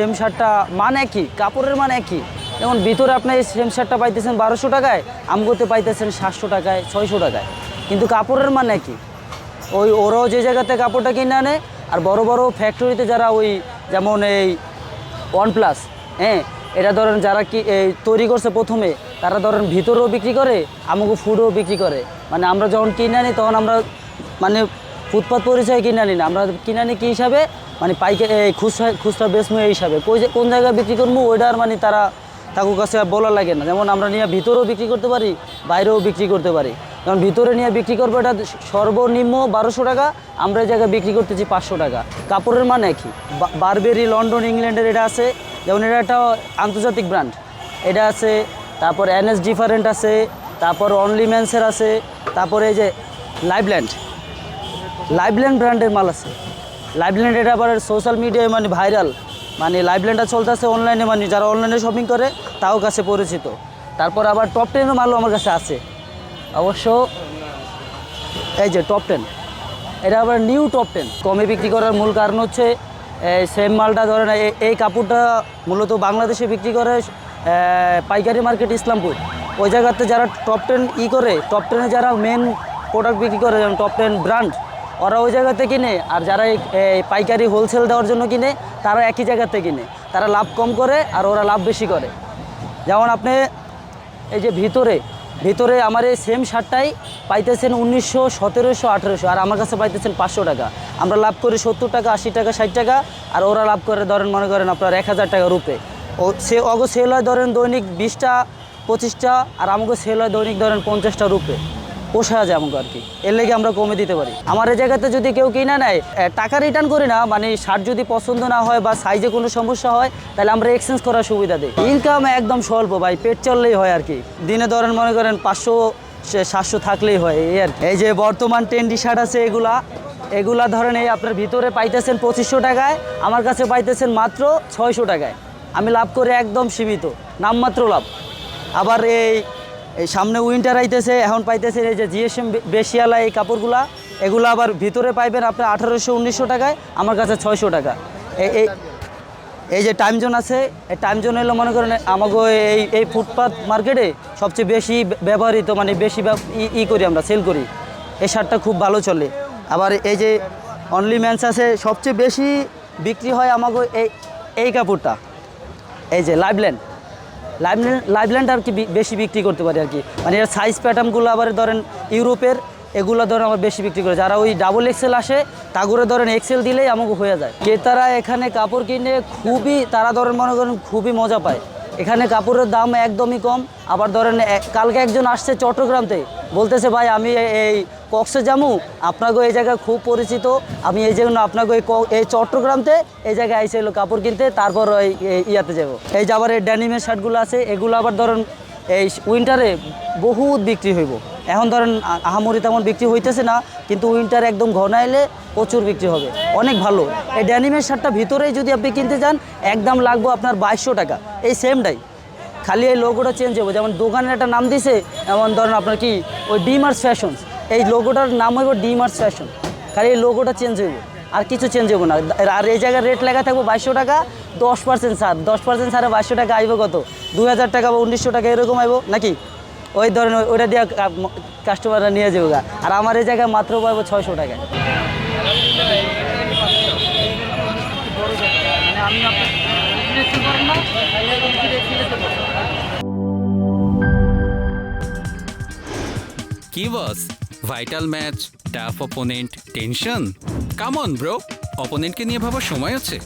Same শার্টটা মান একই, কাপড়ের মান একই। যেমন ভিতরে আপনি এই সেম শার্টটা পাইতেছেন বারোশো টাকায়, আমগোতে পাইতেছেন সাতশো টাকায়, ছয়শো টাকায়। কিন্তু কাপড়ের মান একই। ওই ওরাও যে জায়গাতে কাপড়টা কিনে আনে, আর বড় বড় ফ্যাক্টরিতে যারা ওই যেমন এই ওয়ান প্লাস হ্যাঁ এটা ধরেন যারা কি এই তৈরি করছে প্রথমে, তারা ধরেন ভিতরেও বিক্রি করে আমাকে ফুডও বিক্রি করে। মানে আমরা যখন কিনে আনি, তখন আমরা মানে ফুটপাত পরিচয় কিনে আনি না। আমরা কিনে আনি কী হিসাবে? মানে পাইকারি খুচরা খুচরা বেসমু এই হিসাবে। কই যে- কোন জায়গায় বিক্রি করব, ওইটার মানে তারা তাকুর কাছে বলা লাগে না। যেমন আমরা নিয়ে ভিতরেও বিক্রি করতে পারি, বাইরেও বিক্রি করতে পারি। যেমন ভিতরে নিয়ে বিক্রি করব, এটা সর্বনিম্ন বারোশো টাকা, আমরা এই জায়গায় বিক্রি করতেছি পাঁচশো টাকা। কাপড়ের মান একই। বারবেরি, লন্ডন, ইংল্যান্ডের এটা আছে। যেমন এটা একটা আন্তর্জাতিক ব্র্যান্ড। এটা আছে, তারপর এনএস ডিফারেন্ট আছে, তারপর অনলি ম্যান্সের আছে, তারপরে এই যে লাইভল্যান্ড। লাইভল্যান্ড ব্র্যান্ডের মাল আছে। লাইভল্যান্ড এটা আবার সোশ্যাল মিডিয়ায় মানে ভাইরাল মানে লাইভল্যান্ডটা চলতেছে অনলাইনে মানে যারা অনলাইনে শপিং করে, তাও কাছে পরিচিত। তারপর আবার টপ টেনের মালও আমার কাছে আছে। অবশ্য এই যে টপ টেন এটা আবার নিউ টপ টেন কমে বিক্রি করার মূল কারণ হচ্ছে সেম মালটা ধরেন এই- এই কাপড়টা মূলত বাংলাদেশে বিক্রি করে পাইকারি মার্কেট ইসলামপুর। ওই জায়গাতে যারা টপ টেন ই করে টপ টেনে যারা মেন প্রোডাক্ট বিক্রি করে, যেমন টপ টেন ব্র্যান্ড ওরা ওই জায়গাতে কিনে, আর যারা এই পাইকারি হোলসেল দেওয়ার জন্য কিনে, তারা একই জায়গাতে কিনে। তারা লাভ কম করে আর ওরা লাভ বেশি করে। যেমন আপনি এই যে ভিতরে ভিতরে আমার এই সেম শার্টটাই পাইতেছেন উনিশশো, সতেরোশো, আঠেরোশো, আর আমার কাছে পাইতেছেন পাঁচশো টাকা। আমরা লাভ করি সত্তর টাকা, আশি টাকা, ষাট টাকা, আর ওরা লাভ করে, ধরেন মনে করেন আপনার এক হাজার টাকা রূপে। ও, সে অগ সেল হয় ধরেন দৈনিক বিশটা, পঁচিশটা, আর আমাকে সেল হয় দৈনিক ধরেন পঞ্চাশটা রূপে। পোষা যায় আমাকে আর কি। এর লেগে আমরা কমে দিতে পারি। আমার এই জায়গাতে যদি কেউ কিনে নেয় টাকা রিটার্ন করি না মানে শার্ট যদি পছন্দ না হয় বা সাইজে কোনো সমস্যা হয়, তাহলে আমরা এক্সচেঞ্জ করার সুবিধা দিই। ইনকাম একদম স্বল্প ভাই, পেট চললেই হয় আর কি। দিনে ধরেন মনে করেন পাঁচশো সাতশো থাকলেই হয়, এই আর এই যে বর্তমান টেন্ডি শার্ট আছে এগুলা এগুলা ধরেন এই আপনার ভিতরে পাইতেছেন পঁচিশশো টাকায়, আমার কাছে পাইতেছেন মাত্র ছয়শো টাকায়। আমি লাভ করে একদম সীমিত, নামমাত্র লাভ। আবার এই এই সামনে উইন্টার আইতেছে, এখন পাইতেছে এই যে জিএসএম বেশিয়ালা এই কাপড়গুলা। এগুলো আবার ভিতরে পাইবেন আপনার আঠারোশো, উনিশশো টাকায়, আমার কাছে ছয়শো টাকা। এই এই যে টাইম জোন আছে, এই টাইম জোন এলো মনে করেন আমাকে এই এই ফুটপাথ মার্কেটে সবচেয়ে বেশি ব্যবহৃত মানে বেশি ই- ই করি আমরা সেল করি। এই শার্টটা খুব ভালো চলে। আবার এই যে অনলি ম্যান্স আছে, সবচেয়ে বেশি বিক্রি হয় আমাকে এই এই কাপড়টা। এই যে লাইভল্যান্ড লাইভল্যান্ড লাইভল্যান্ড আর কি বেশি বিক্রি করতে পারি আর কি। মানে এর সাইজ প্যাটার্নগুলো আবার ধরেন ইউরোপের, এগুলো ধরেন আমার বেশি বিক্রি করে। যারা ওই ডাবল এক্সেল আসে, তাগুলো ধরেন এক্সেল দিলেই আমাকে হয়ে যায়। ক্রেতারা এখানে কাপড় কিনে খুবই, তারা ধরেন মনে করেন খুবই মজা পায়। এখানে কাপড়ের দাম একদমই কম। আবার ধরেন কালকে একজন আসছে চট্টগ্রাম থেকে বলতেছে, ভাই, আমি এই কক্সে জামু আপনাকে এই জায়গায় খুব পরিচিত। আমি এই জন্য আপনাকে এই চট্টগ্রামতে এই জায়গায় আইসে এলো কাপড় কিনতে, তারপর ওই ইয়াতে যাব। এই যে আবার এই ড্যানিমের শার্টগুলো আছে, এগুলো আবার ধরেন এই উইন্টারে বহুত বিক্রি হইব। এখন ধরেন আহামরি তেমন বিক্রি হইতেছে না, কিন্তু উইন্টার একদম ঘনাইলে প্রচুর বিক্রি হবে। অনেক ভালো। এই ড্যানিমের শার্টটা ভিতরেই যদি আপনি কিনতে যান, একদম লাগবো আপনার বাইশশো টাকা। এই সেমটাই। খালি এই লোগোটা চেঞ্জ হবে যেমন দোকানের একটা নাম দিছে, এমন ধরেন আপনার কি, ওই ডিমার্স ফ্যাশনস। এই লোগোটার নাম হইব ডিমার্স ফ্যাশন খালি এই লোগোটা চেঞ্জ হইব, আর কিছু চেঞ্জ হইব না। আর এই জায়গায় রেট লেখা থাকব বাইশশো টাকা, দশ পার্সেন্ট ছাড়। দশ পার্সেন্ট ছাড়ে বাইশশো টাকা আইব কত? দু হাজার টাকা বা উনিশশো টাকা এরকম আইব নাকি? ওই ধরনের ওইটা দিয়ে কাস্টমাররা নিয়ে যাব। আর আমার এই জায়গায় মাত্র পাবো ছয়শো টাকায় কি boss vital match tough opponent tension come on bro অপোনেন্টকে নিয়ে ভাবার সময় আছে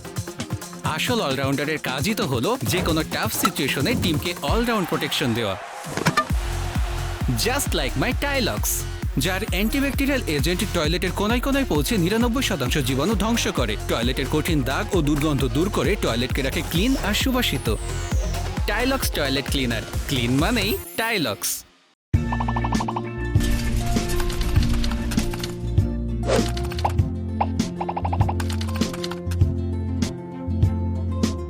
আসল অলরাউন্ডারের কাজই তো হলো যে কোনো টাফ সিচুয়েশনে টিমকে অলরাউন্ড প্রোটেকশন দেওয়া। জাস্ট লাইক মাই টাইলক্স যার অ্যান্টিব্যাকটেরিয়াল এজেন্ট টয়লেটের কোনায় কোনায় পৌঁছে নিরানব্বই শতাংশ জীবাণু ধ্বংস করে। টয়লেটের কঠিন দাগ ও দুর্গন্ধ দূর করে টয়লেটকে রাখে ক্লিন আর সুবাসিত। টাইলক্স টয়লেট ক্লিনার ক্লিন মানেই টাইলক্স